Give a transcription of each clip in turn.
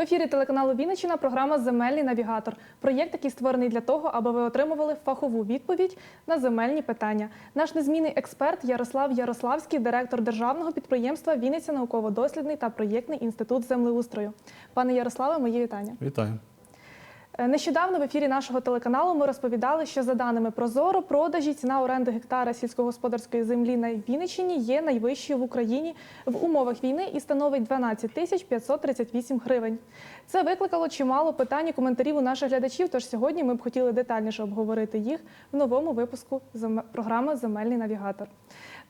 В ефірі телеканалу Вінниччина програма Земельний навігатор. Проєкт, який створений для того, аби ви отримували фахову відповідь на земельні питання. Наш незмінний експерт Ярослав Ярославський, директор державного підприємства Вінниця науково-дослідний та проєктний інститут землеустрою. Пане Ярославе, мої вітання. Вітаю. Е, Нещодавно в ефірі нашого телеканалу ми розповідали, що за даними Прозоро, продажі ціна оренди гектара сільськогосподарської землі на Вінниччині є найвищою в Україні в умовах війни і становить 12 тисяч 538 гривень. Це викликало чимало питань і коментарів у наших глядачів. Тож сьогодні ми б хотіли детальніше обговорити їх в новому випуску програми Земельний навігатор.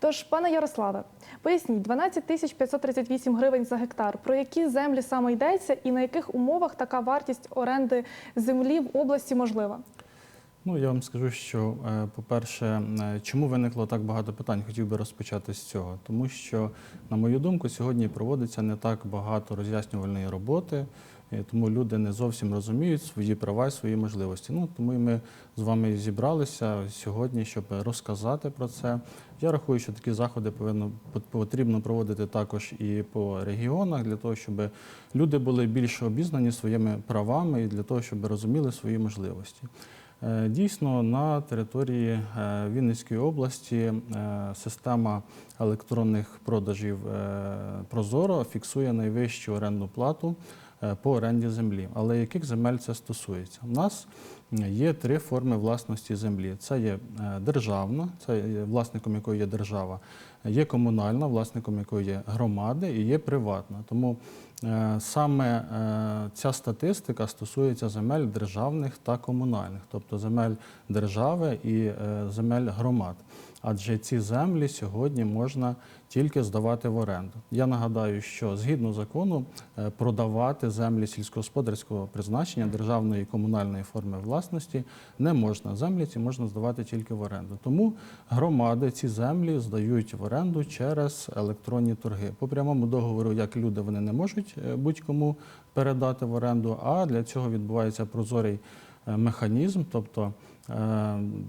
Тож, пане Ярославе, поясніть, 12 тисяч 538 гривень за гектар. Про які землі саме йдеться і на яких умовах така вартість оренди землі в області можлива? Ну, я вам скажу, що, е, по-перше, е, чому виникло так багато питань, хотів би розпочати з цього. Тому що, на мою думку, сьогодні проводиться не так багато роз'яснювальної роботи, тому люди не зовсім розуміють свої права і свої можливості. Ну, тому ми з вами зібралися сьогодні, щоб розказати про це. Я рахую, що такі заходи повинно потрібно проводити також і по регіонах, для того, щоб люди були більш обізнані своїми правами і для того, щоб розуміли свої можливості. Е, Дійсно, на території е, Вінницької області е, система електронних продажів Прозоро фіксує найвищу орендну плату по оренді землі. Але яких земель це стосується? У нас є три форми власності землі: це є е, державна, це є власником якої є держава, є комунальна, власником якої є громади, і є приватна. Тому е, саме е, ця статистика стосується земель державних та комунальних, тобто земель держави і е, земель громад. Адже ці землі сьогодні можна тільки здавати в оренду. Я нагадаю, що згідно закону е, продавати землі сільськогосподарського призначення державної і комунальної форми власності не можна. Землі ці можна здавати тільки в оренду. Тому громади ці землі здають в оренду через електронні торги. По прямому договору, як люди, вони не можуть е, будь-кому передати в оренду, а для цього відбувається прозорий е, механізм, тобто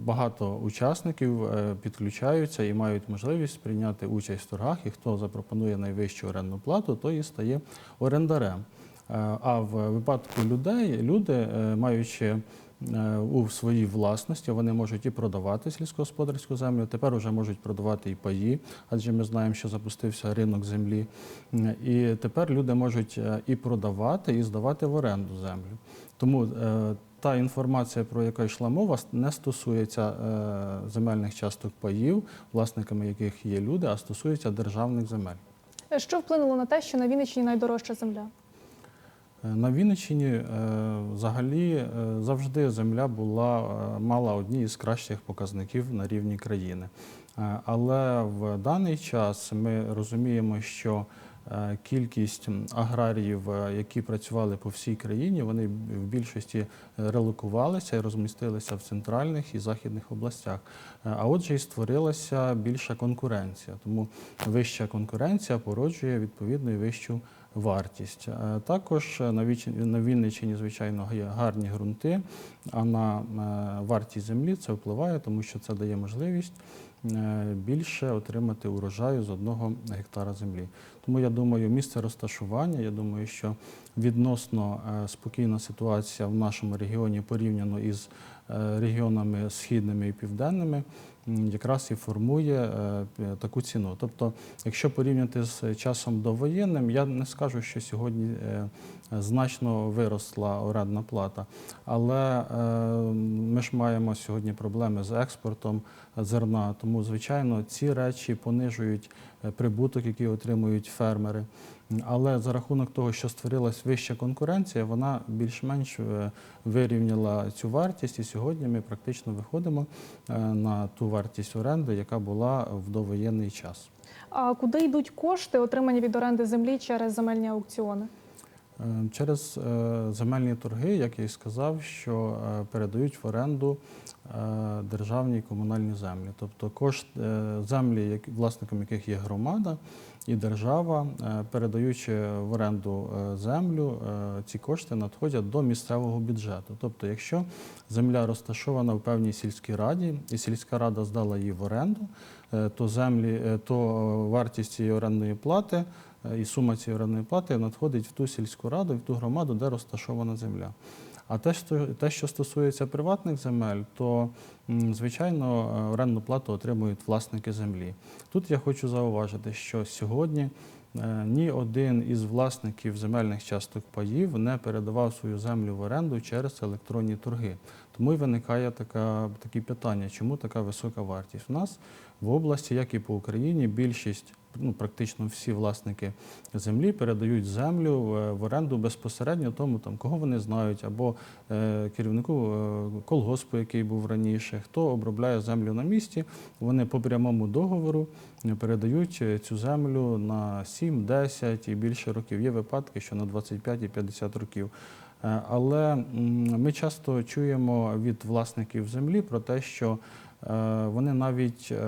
багато учасників е, підключаються і мають можливість прийняти участь в торгах, і хто запропонує найвищу орендну плату, той і стає орендарем. Е, А в випадку людей, люди, е, маючи е, у своїй власності, вони можуть і продавати сільськогосподарську землю, тепер вже можуть продавати і паї, адже ми знаємо, що запустився ринок землі. І тепер люди можуть е, і продавати, і здавати в оренду землю. Тому е, та інформація, про яку йшла мова, не стосується е, земельних часток паїв, власниками яких є люди, а стосується державних земель. Е, Що вплинуло на те, що на Вінниччині найдорожча земля? Е, На Вінниччині взагалі завжди земля була мала одні із кращих показників на рівні країни. Але в даний час ми розуміємо, що кількість аграріїв, е, які працювали по всій країні, вони в більшості релокувалися і розмістилися в центральних і західних областях. Е, А отже, і створилася більша конкуренція. Тому вища конкуренція породжує відповідно і вищу вартість. Е, Також на Вінниччині, звичайно, є гарні ґрунти, а на е, вартість землі це впливає, тому що це дає можливість е, більше отримати урожаю з одного гектара землі. Тому я думаю, місце розташування, я думаю, що відносно е, спокійна ситуація в нашому регіоні порівняно із е, регіонами східними і південними, якраз і формує е, таку ціну. Тобто, якщо порівняти з часом довоєнним, я не скажу, що сьогодні е, значно виросла орендна плата, але е, ми ж маємо сьогодні проблеми з експортом зерна. Тому, звичайно, ці речі понижують е, прибуток, який отримують фермери. Але за рахунок того, що створилась вища конкуренція, вона більш-менш е, вирівняла цю вартість, і сьогодні ми практично виходимо на ту вартість оренди, яка була в довоєнний час. А куди йдуть кошти, отримані від оренди землі через земельні аукціони? Е, Через е, земельні торги, як я і сказав, що е, передають в оренду державні і комунальні землі. Тобто кошт землі, власником яких є громада і держава, передаючи в оренду землю, ці кошти надходять до місцевого бюджету. Тобто, якщо земля розташована в певній сільській раді, і сільська рада здала її в оренду, то землі, то вартість цієї орендної плати і сума цієї орендної плати надходить в ту сільську раду, в ту громаду, де розташована земля. А те, що, стосується приватних земель, то звичайно е, орендну плату отримують власники землі. Тут я хочу зауважити, що сьогодні е, ні один із власників земельних часток паїв не передавав свою землю в оренду через електронні торги. Тому і виникає така, такі питання, чому така висока вартість. У нас в області, як і по Україні, більшість, ну практично всі власники землі передають землю в оренду безпосередньо тому, там, кого вони знають, або е, керівнику е, колгоспу, який був раніше, хто обробляє землю на місці. Вони по прямому договору передають е, цю землю на 7, 10 і більше років. Є випадки, що на 25 і 50 років. Е, Але ми часто чуємо від власників землі про те, що вони навіть е,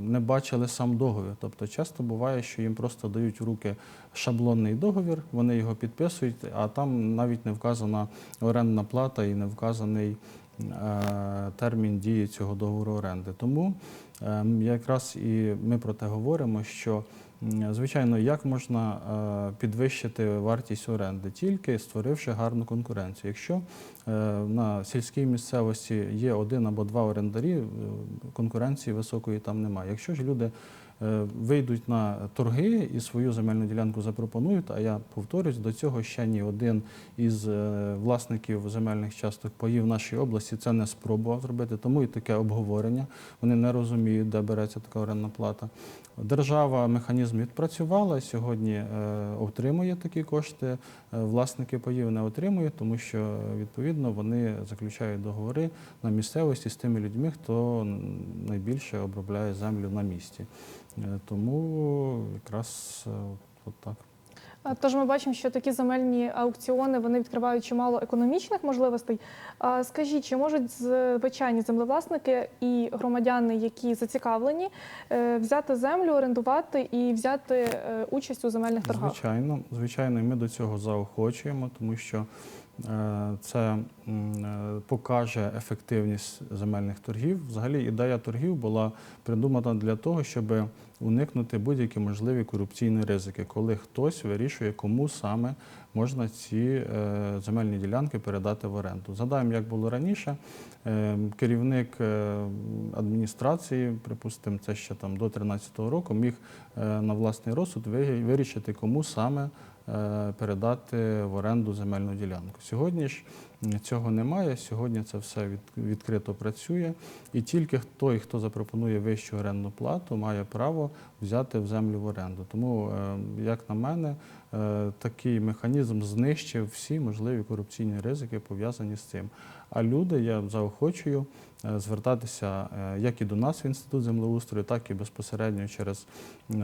не бачили сам договір. Тобто часто буває, що їм просто дають в руки шаблонний договір, вони його підписують, а там навіть не вказана орендна плата і не вказаний е, термін дії цього договору оренди. Тому е, якраз і ми про те говоримо, що Звичайно, як можна е, підвищити вартість оренди, тільки створивши гарну конкуренцію. Якщо е, на сільській місцевості є один або два орендарі, е, конкуренції високої там немає. Якщо ж люди вийдуть на торги і свою земельну ділянку запропонують, а я повторюсь, до цього ще ні один із е, власників земельних часток паїв в нашій області це не спробував зробити, тому і таке обговорення. Вони не розуміють, де береться така орендна плата. Держава механізм відпрацювала, сьогодні е, отримує такі кошти. Е, Власники паїв не отримують, тому що відповідно вони заключають договори на місцевості з тими людьми, хто найбільше обробляє землю на місці. Е, Тому якраз е, от так. Тож ми бачимо, що такі земельні аукціони вони відкривають чимало економічних можливостей. Скажіть, чи можуть звичайні землевласники і громадяни, які зацікавлені, е, взяти землю, орендувати і взяти е, участь у земельних торгах? Звичайно, звичайно, ми до цього заохочуємо, тому що це е, покаже ефективність земельних торгів. Взагалі, ідея торгів була придумана для того, щоб уникнути будь-які можливі корупційні ризики, коли хтось вирішує, кому саме можна ці е, земельні ділянки передати в оренду. Згадаємо, як було раніше. Е, Керівник е, адміністрації, припустимо, це ще там до 2013 року, міг е, на власний розсуд ви- вирішити, кому саме е, передати в оренду земельну ділянку. Сьогодні ж цього немає. Сьогодні це все відкрито працює, і тільки той, хто запропонує вищу орендну плату, має право взяти в землю в оренду. Тому, е, як на мене, е, такий механізм знищив всі можливі корупційні ризики пов'язані з цим. А люди я заохочую е, звертатися е, як і до нас в інститут землеустрою, так і безпосередньо через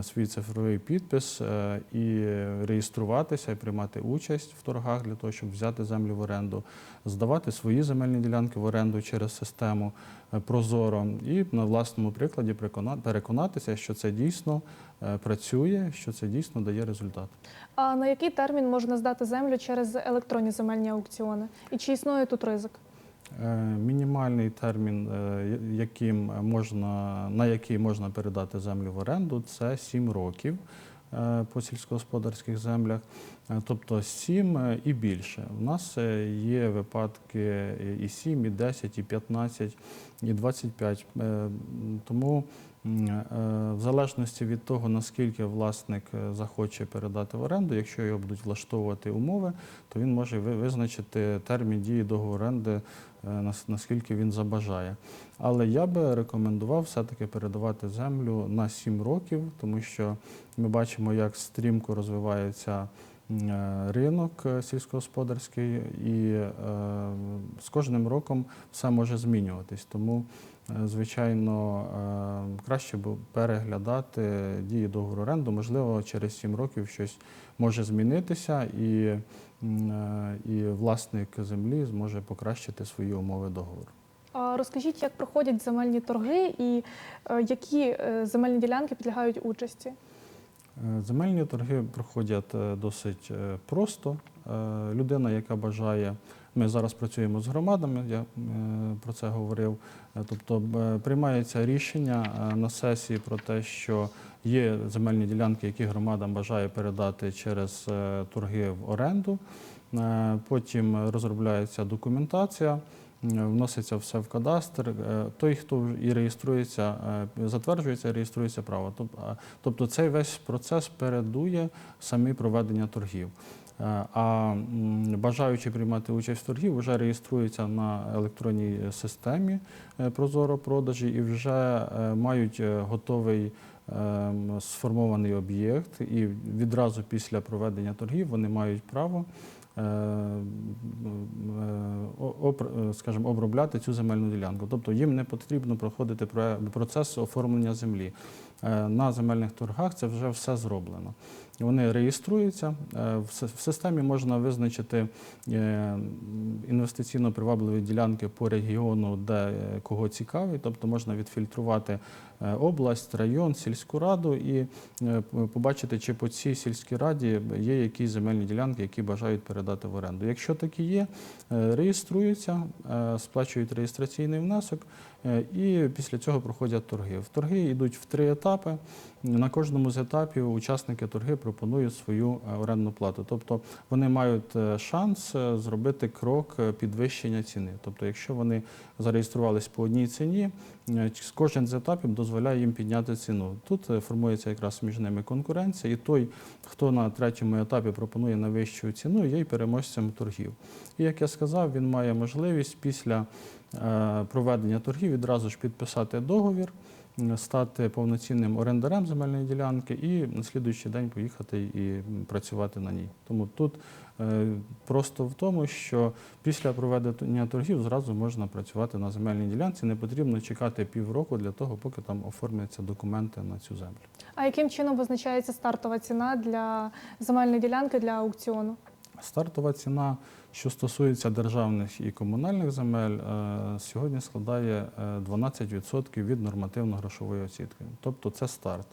свій цифровий підпис е, і реєструватися і приймати участь в торгах для того, щоб взяти землю в оренду, здавати свої земельні ділянки в оренду через систему е, Прозоро і на власному прикладі переконатися, що це дійсно е, працює, що це дійсно дає результат. А на який термін можна здати землю через електронні земельні аукціони? І чи існує тут ризик? Е, Мінімальний термін, е, яким можна, на який можна передати землю в оренду, це 7 років е, по сільськогосподарських землях, тобто 7 е, і більше. У нас є випадки і 7, і 10, і 15, і 25. Е, Тому в залежності від того, наскільки власник захоче передати в оренду, якщо його будуть влаштовувати умови, то він може ви- визначити термін дії договору оренди, наскільки він забажає. Але я би рекомендував все-таки передавати землю на 7 років, тому що ми бачимо, як стрімко розвивається е, ринок е, сільськогосподарський, і е, з кожним роком все може змінюватись. Тому, е, звичайно, е, краще б переглядати дії договору оренду. Можливо, через 7 років щось може змінитися, і, е, і власник землі зможе покращити свої умови договору. А Розкажіть, як проходять земельні торги і е, які е, земельні ділянки підлягають участі? Земельні торги проходять е, досить е, просто. Е, Людина, яка бажає, ми зараз працюємо з громадами, я про це говорив. Тобто приймається рішення на сесії про те, що є земельні ділянки, які громада бажає передати через торги в оренду. Потім розробляється документація. Е, Вноситься все в кадастр. Е, Той, хто і реєструється, е, затверджується, реєструється право. Тобто цей весь процес передує самі проведення торгів. А бажаючи приймати участь в торгів, вже реєструються на електронній системі Прозоро продажі і вже мають готовий сформований об'єкт, і відразу після проведення торгів вони мають право. Е, е, е, скажімо, обробляти цю земельну ділянку. Тобто їм не потрібно проходити процес оформлення землі. На земельних торгах це вже все зроблено. Вони реєструються. В системі можна визначити інвестиційно привабливі ділянки по регіону, де кого цікавить. Тобто можна відфільтрувати область, район, сільську раду і побачити, чи по цій сільській раді є якісь земельні ділянки, які бажають передати в оренду. Якщо такі є, е, реєструються, е, сплачують реєстраційний внесок і після цього проходять торги. В торги йдуть в три етапи. На кожному з етапів учасники торги пропонують свою е, орендну плату. Тобто вони мають е, шанс е, зробити крок е, підвищення ціни. Тобто, якщо вони зареєструвались по одній ціні, е, кожен з етапів дозволяє їм підняти ціну. Тут е, формується якраз між ними конкуренція, і той, хто на третьому етапі пропонує найвищу ціну, є й переможцем торгів. І як я сказав, він має можливість після е, проведення торгів відразу ж підписати договір, стати повноцінним орендарем земельної ділянки і на слідуючий день поїхати і працювати на ній. Тому тут е, просто в тому, що після проведення торгів зразу можна працювати на земельній ділянці. Не потрібно чекати півроку для того, поки там оформляться документи на цю землю. А яким чином визначається стартова ціна для земельної ділянки для аукціону? Стартова ціна, що стосується державних і комунальних земель, е, сьогодні складає е, 12% від нормативно-грошової оцінки. Тобто це старт.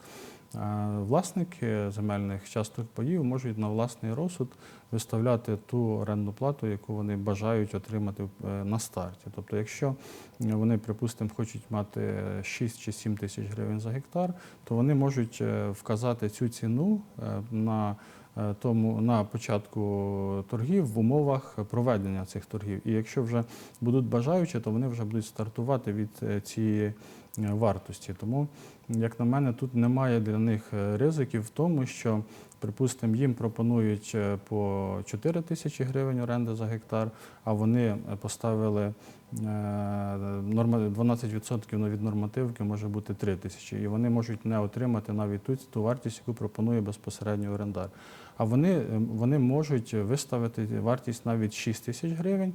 Е, Власники земельних часток паїв можуть на власний розсуд виставляти ту орендну плату, яку вони бажають отримати е, на старті. Тобто, якщо вони, припустимо, хочуть мати 6 чи 7 тисяч гривень за гектар, то вони можуть е, вказати цю ціну е, на е, тому на початку торгів в умовах проведення цих торгів. І якщо вже будуть бажаючі, то вони вже будуть стартувати від е, цієї е, вартості. Тому, як на мене, тут немає для них е, ризиків в тому, що, припустимо, їм пропонують е, по 4 тисячі гривень оренди за гектар, а вони е, поставили е, 12% від нормативки може бути 3 тисячі, і вони можуть не отримати навіть ту, ту вартість, яку пропонує безпосередньо орендар. А вони, вони можуть виставити вартість навіть 6 тисяч гривень.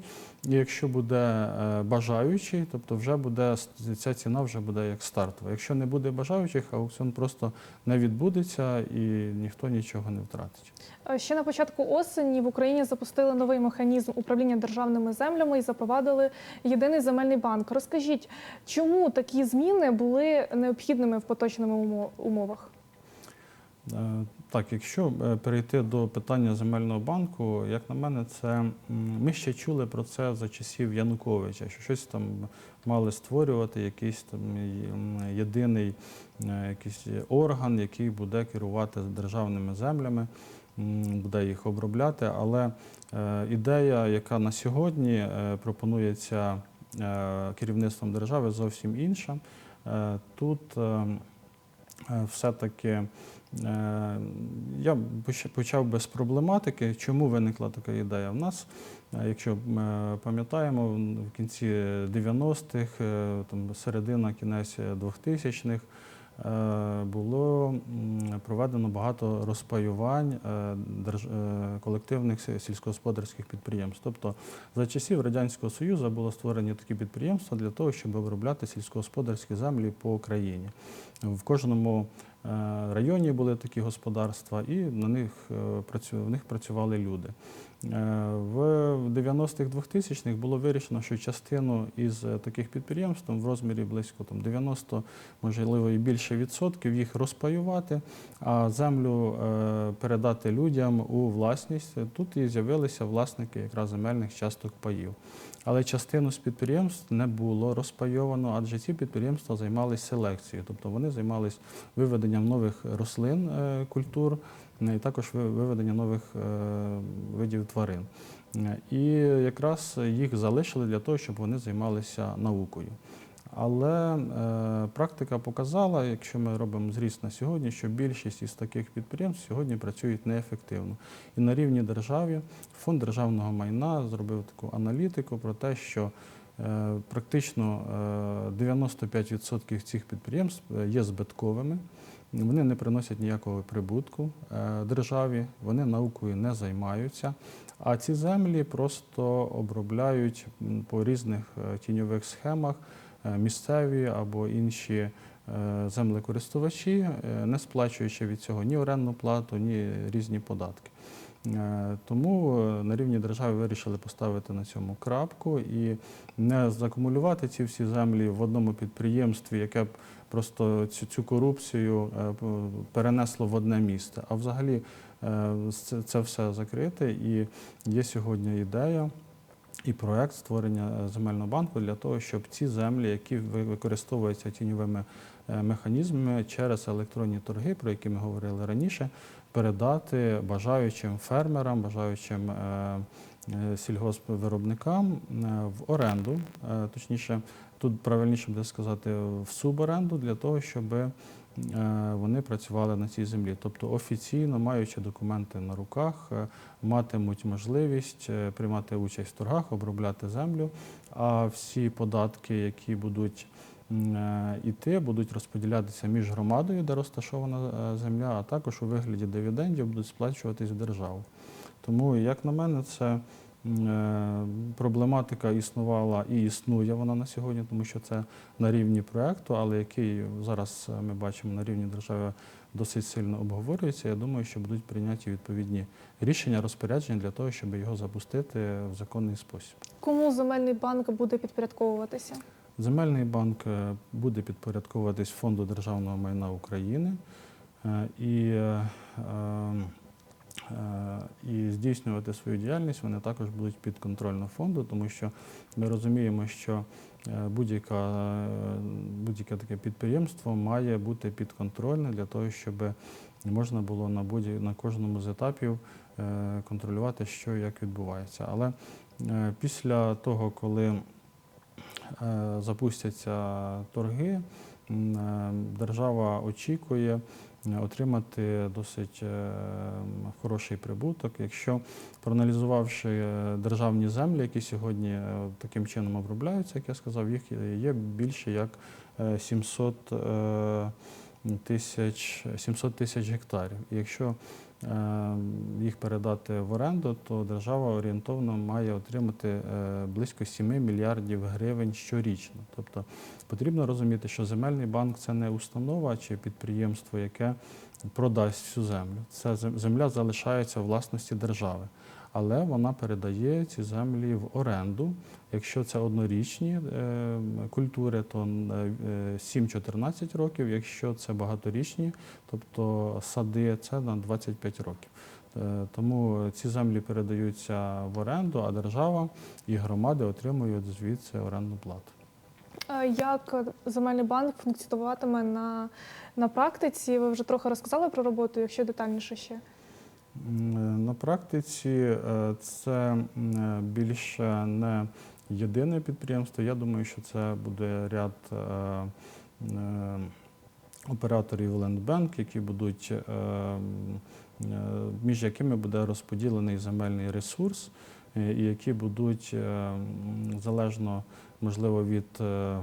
І якщо буде бажаючий, тобто вже буде ця ціна вже буде як стартова. Якщо не буде бажаючих, аукціон просто не відбудеться і ніхто нічого не втратить. Е, Ще на початку осені в Україні запустили новий механізм управління державними землями і запровадили єдиний земельний банк. Розкажіть, чому такі зміни були необхідними в поточному умовах? Так, якщо е, перейти до питання земельного банку, як на мене, це ми ще чули про це за часів Януковича, що щось там мали створювати, якийсь там єдиний е, якийсь орган, який буде керувати державними землями, буде їх обробляти. Але е, ідея, яка на сьогодні пропонується керівництвом держави, зовсім інша. Тут е, е, все-таки я почав би з проблематики, чому виникла така ідея. В нас, е, якщо ми пам'ятаємо, в кінці 90-х, е, там, середина, кінець 2000-х, е, було проведено багато розпаювань е, е, колективних сільськогосподарських підприємств. Тобто за часів Радянського Союзу було створені такі підприємства для того, щоб обробляти сільськогосподарські землі по Україні. В кожному Е, Районні були такі господарства, і на них, е, в них працювали люди. Е, В 90-х 2000-х було вирішено, що частину із таких підприємств в розмірі близько там, 90, можливо, і більше відсотків їх розпаювати, а землю передати людям у власність. Тут і з'явилися власники якраз земельних часток паїв. Але частину з підприємств не було розпайовано, адже ці підприємства займалися селекцією, тобто вони займалися виведенням нових рослин, е, культур, е, і також виведенням нових е, видів тварин. І якраз їх залишили для того, щоб вони займалися наукою. Але е, практика показала, якщо ми робимо зріст на сьогодні, що більшість із таких підприємств сьогодні працюють неефективно. І на рівні держави фонд державного майна зробив таку аналітику про те, що е, практично е, 95% цих підприємств е, є збитковими. Вони не приносять ніякого прибутку е, державі, вони наукою не займаються. А ці землі просто обробляють по різних е, тіньових схемах місцеві або інші е, землекористувачі, е, не сплачуючи від цього ні орендну плату, ні різні податки. Е, Тому е, на рівні держави вирішили поставити на цьому крапку і не закумулювати ці всі землі в одному підприємстві, яке б просто цю, цю корупцію е, перенесло в одне місце. А взагалі е, це, все закрите. І є сьогодні ідея і проект створення е, земельного банку для того, щоб ці землі, які використовуються тіньовими е, механізмами через електронні торги, про які ми говорили раніше, передати бажаючим фермерам, бажаючим е, сільгоспвиробникам в оренду, точніше, тут правильніше буде сказати в суборенду для того, щоб вони працювали на цій землі. Тобто офіційно, маючи документи на руках, е, матимуть можливість е, приймати участь в торгах, обробляти землю, а всі податки, які будуть е, іти, будуть розподілятися між громадою, де розташована е, земля, а також у вигляді дивідендів будуть сплачуватись в державу. Тому, як на мене, це е, проблематика існувала і існує вона на сьогодні, тому що це на рівні проекту, але який зараз е, ми бачимо на рівні держави досить сильно обговорюється. Я думаю, що будуть прийняті відповідні рішення, розпорядження для того, щоб його запустити в законний спосіб. Кому земельний банк буде підпорядковуватися? Земельний банк е, буде підпорядковуватись Фонду державного майна України е, і, е, е, і здійснювати свою діяльність вони також будуть підконтрольно фонду, тому що ми розуміємо, що е, е, будь-яке таке підприємство має бути підконтрольне для того, щоб можна було на, будь на кожному з етапів е, контролювати, що і як відбувається. Але е, після того, коли е, запустяться торги, е, держава очікує е, отримати досить е, хороший прибуток. Якщо проаналізувавши е, державні землі, які сьогодні е, таким чином обробляються, як я сказав, їх є більше як е, 700 е, тисяч 700 тисяч гектарів. І якщо е, їх передати в оренду, то держава орієнтовно має отримати е, близько 7 мільярдів гривень щорічно. Тобто потрібно розуміти, що земельний банк це не установа чи підприємство, яке продасть всю землю. Це земля залишається власності держави. Але вона передає ці землі в оренду. Якщо це однорічні е, культури, то е, 7-14 років. Якщо це багаторічні, тобто сади, це на 25 років. Е, Тому ці землі передаються в оренду, а держава і громади отримують звідси орендну плату. Е, Як земельний банк функціонуватиме на, на практиці? Ви вже трохи розказали про роботу, якщо детальніше ще. М, На практиці е, це е, більше не єдине підприємство. Я думаю, що це буде ряд е, е, операторів Лендбанк, які будуть, е, е, між якими буде розподілений земельний ресурс, е, і які будуть е, залежно, можливо, від, е, е,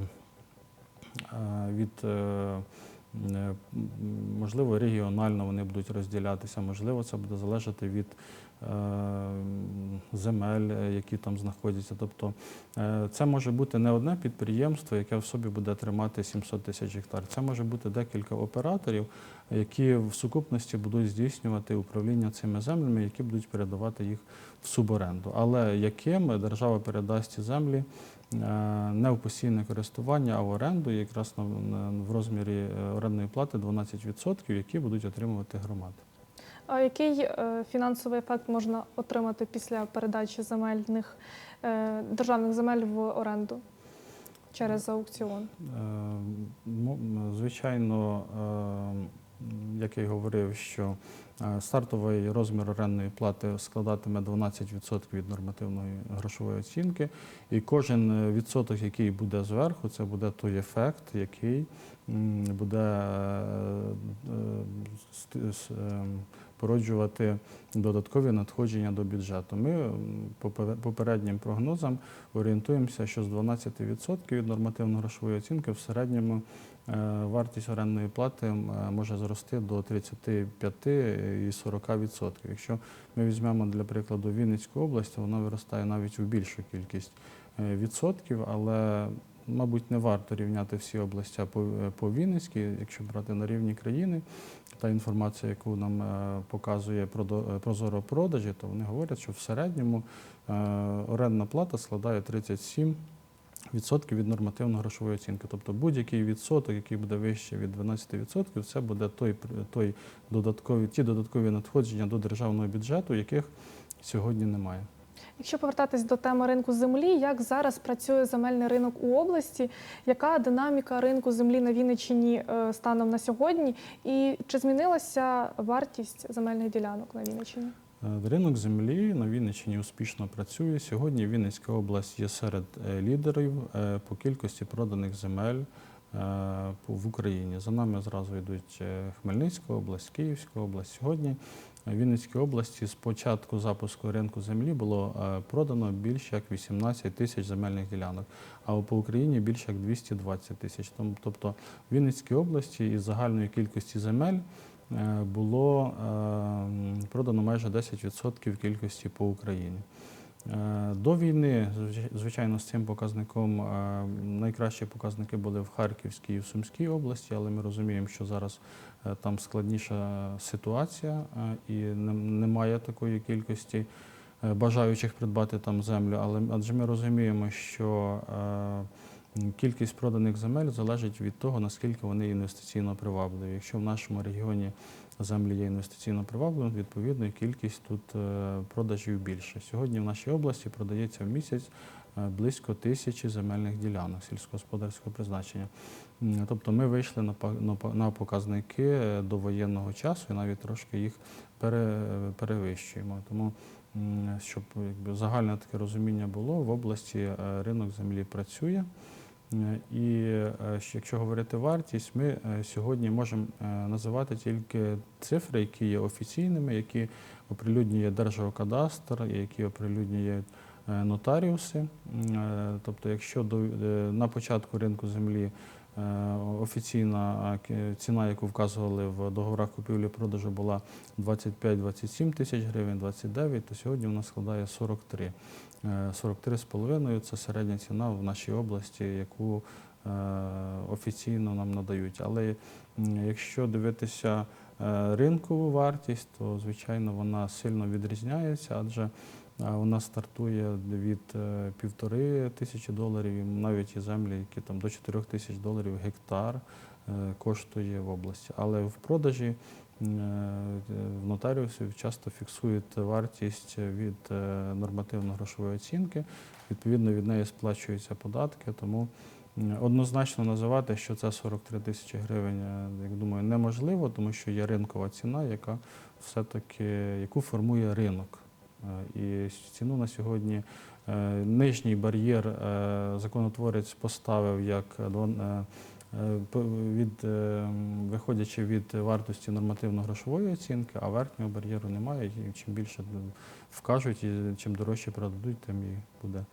від е, можливо, регіонально вони будуть розділятися, можливо, це буде залежати від земель, е, які там знаходяться. Тобто е, це може бути не одне підприємство, яке в собі буде тримати 700 тисяч гектар. Це може бути декілька операторів, які в сукупності будуть здійснювати управління цими землями, які будуть передавати їх в суборенду. Але яким держава передасть ці землі е, не в постійне користування, а в оренду, якраз в розмірі е, орендної плати 12%, які будуть отримувати громади. А який е, фінансовий ефект можна отримати після передачі земельних е, державних земель в оренду через аукціон? Е, Звичайно, е, як я й говорив, що е, стартовий розмір орендної плати складатиме 12% від нормативної грошової оцінки, і кожен е, відсоток, який буде зверху, це буде той ефект, який буде е, породжувати додаткові надходження до бюджету. Ми по попереднім прогнозам орієнтуємося, що з 12% від нормативно-грошової оцінки в середньому вартість орендної плати е, може зрости до 35 і 40%. Якщо ми візьмемо для прикладу Вінницьку область, вона виростає навіть у більшу кількість е, відсотків, але Мабуть, не варто рівняти всі області по, е, Вінницькій, якщо брати на рівні країни, та інформація, яку нам е, показує е, прозоро продажі, то вони говорять, що в середньому е, орендна плата складає 37 відсотків від нормативно-грошової оцінки. Тобто будь-який відсоток, який буде вище від 12%, це буде той, той додаткові, ті додаткові надходження до державного бюджету, яких сьогодні немає. Якщо повертатись до теми ринку землі, як зараз працює земельний ринок у області? Яка динаміка ринку землі на Вінниччині е, станом на сьогодні? І чи змінилася вартість земельних ділянок на Вінниччині? Е, Ринок землі на Вінниччині успішно працює. Сьогодні Вінницька область є серед е, лідерів е, по кількості проданих земель в Україні. За нами зразу йдуть Хмельницька область, Київська область. Сьогодні в Вінницькій області з початку запуску ринку землі було продано більше як 18 тисяч земельних ділянок, а по Україні більше як 220 тисяч. Тобто в Вінницькій області із загальної кількості земель було е, продано майже 10% кількості по Україні. Е, До війни, звичайно, з цим показником е, найкращі показники були в Харківській і в Сумській області, але ми розуміємо, що зараз е, там складніша ситуація е, і немає такої кількості е, бажаючих придбати там землю. Але адже ми розуміємо, що е, кількість проданих земель залежить від того, наскільки вони інвестиційно привабливі. Якщо в нашому регіоні землі є інвестиційно привабливими, відповідно, кількість тут е, продажів більше. Сьогодні в нашій області продається в місяць е, близько тисячі земельних ділянок сільськогосподарського призначення. Тобто ми вийшли на показники е, до воєнного часу і навіть трошки їх перевищуємо. Тому щоб якби, загальне таке розуміння було, в області ринок землі працює. Е, І е, якщо говорити вартість, ми е, сьогодні можемо називати тільки цифри, які є офіційними, які оприлюднює Держгеокадастр, які оприлюднюють е, нотаріуси. Тобто, якщо на початку ринку землі офіційна е, ціна, яку вказували в договорах купівлі-продажу, була 25-27 тисяч гривень, 29, то сьогодні вона складає 43. Е, 43,5 – це середня ціна в нашій області, яку е, офіційно нам надають. Але якщо дивитися е, ринкову вартість, то звичайно вона сильно відрізняється, адже е, вона стартує від е, півтори тисячі доларів, і навіть є землі, які там до 4 тисяч доларів гектар е, коштує в області. Але в продажі е, в нотаріусів часто фіксують вартість від нормативно-грошової оцінки. Відповідно, від неї сплачуються податки. Тому однозначно називати, що це 43 тисячі гривень, як думаю, неможливо, тому що є ринкова ціна, яка все-таки яку формує ринок. Е, І ціну на сьогодні е, нижній бар'єр е, законотворець поставив як від, виходячи від вартості нормативно-грошової оцінки, а верхнього бар'єру немає. І чим більше вкажуть, і чим дорожче продадуть, тим і буде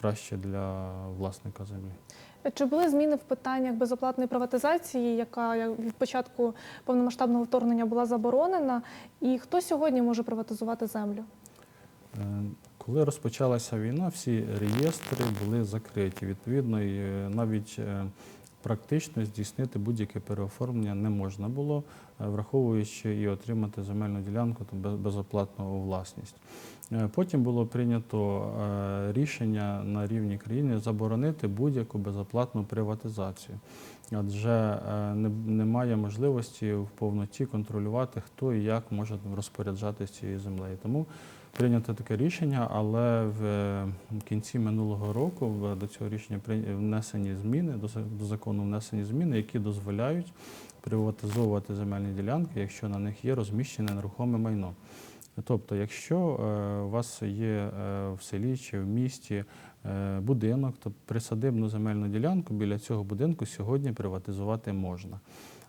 краще для власника землі. Чи були зміни в питаннях безоплатної приватизації, яка від початку повномасштабного вторгнення була заборонена? І хто сьогодні може приватизувати землю? Е, Коли розпочалася війна, всі реєстри були закриті. Відповідно, е, навіть е, практично здійснити будь-яке переоформлення не можна було, враховуючи і отримати земельну ділянку безоплатно у власність. Потім було прийнято рішення на рівні країни заборонити будь-яку безоплатну приватизацію. Адже е, немає можливості в повноті контролювати, хто і як може розпоряджатися цією землею. Тому прийнято таке рішення, але в е, кінці минулого року до цього рішення внесені зміни, до закону внесені зміни, які дозволяють приватизовувати земельні ділянки, якщо на них є розміщене нерухоме майно. Тобто, якщо е, у вас є е, в селі чи в місті е, будинок, то присадибну земельну ділянку біля цього будинку сьогодні приватизувати можна.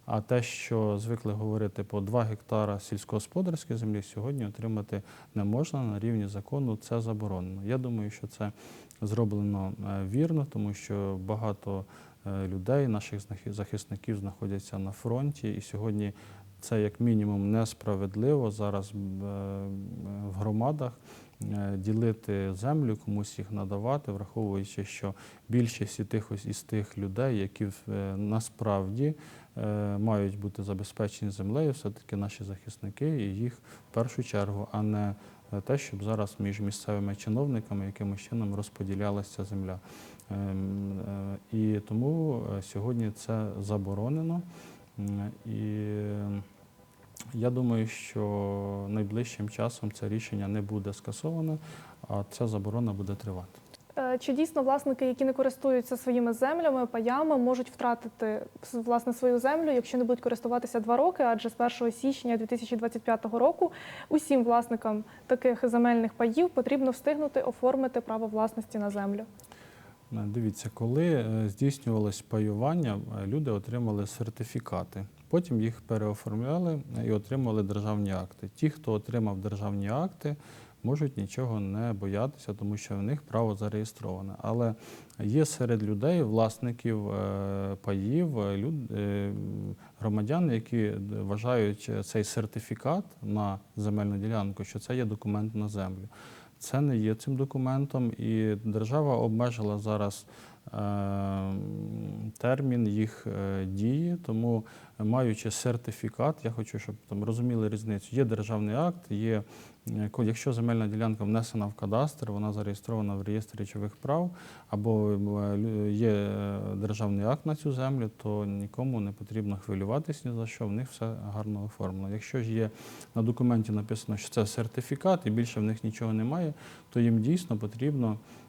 А те, що звикли говорити по 2 гектара сільськогосподарської землі, сьогодні отримати не можна на рівні закону, це заборонено. Я думаю, що це зроблено вірно, тому що багато людей, наших захисників, знаходяться на фронті, і сьогодні це як мінімум несправедливо зараз е, в громадах е, ділити землю, комусь їх надавати, враховуючи, що більшість і тих ось із тих людей, які е, насправді мають бути забезпечені землею, все-таки наші захисники, і їх в першу чергу, а не те, щоб зараз між місцевими чиновниками якимось чином розподілялася земля. Ем, І тому сьогодні це заборонено. І я думаю, що найближчим часом це рішення не буде скасоване, а ця заборона буде тривати. Е, Чи дійсно власники, які не користуються своїми землями, паями, можуть втратити власне свою землю, якщо не будуть користуватися два роки? Адже з 1 січня 2025 року усім власникам таких земельних паїв потрібно встигнути оформити право власності на землю. Е, Дивіться, коли е, здійснювалось паювання, люди отримали сертифікати. Потім їх переоформляли е, і отримали державні акти. Ті, хто отримав державні акти, можуть нічого не боятися, тому що в них право зареєстроване. Але є серед людей, власників е, паїв, е, люд, громадяни, які вважають цей сертифікат на земельну ділянку, що це є документ на землю. Це не є цим документом, і держава обмежила зараз термін їх е, дії. Тому, е, маючи сертифікат, я хочу, щоб там розуміли різницю. Є державний акт, є е, якщо земельна ділянка внесена в кадастр, вона зареєстрована в реєстрі речових прав, або е, є е, державний акт на цю землю, то нікому не потрібно хвилюватись ні за що, в них все гарно оформлено. Якщо ж є на документі написано, що це сертифікат, і більше в них нічого немає, то їм дійсно потрібно е,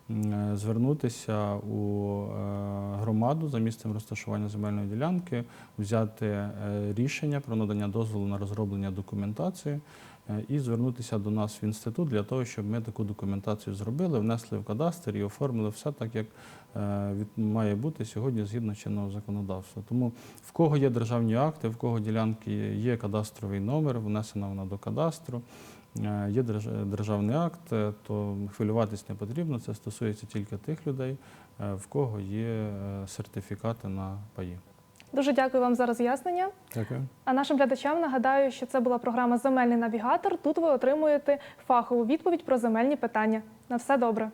звернутися у е, громаду за місцем розташування земельної ділянки, взяти е, рішення про надання дозволу на розроблення документації е, і звернутися до нас в інститут для того, щоб ми таку документацію зробили, внесли в кадастр і оформили все так, як е, має бути сьогодні згідно чинного законодавства. Тому в кого є державні акти, в кого ділянки є кадастровий номер, внесена вона до кадастру. Е, Є держ- державний акт, е, то хвилюватись не потрібно. Це стосується тільки тих людей, е, в кого є сертифікати на паї. Дуже дякую вам за роз'яснення. Дякую. А нашим глядачам нагадаю, що це була програма Земельний навігатор. Тут ви отримуєте фахову відповідь про земельні питання. На все добре.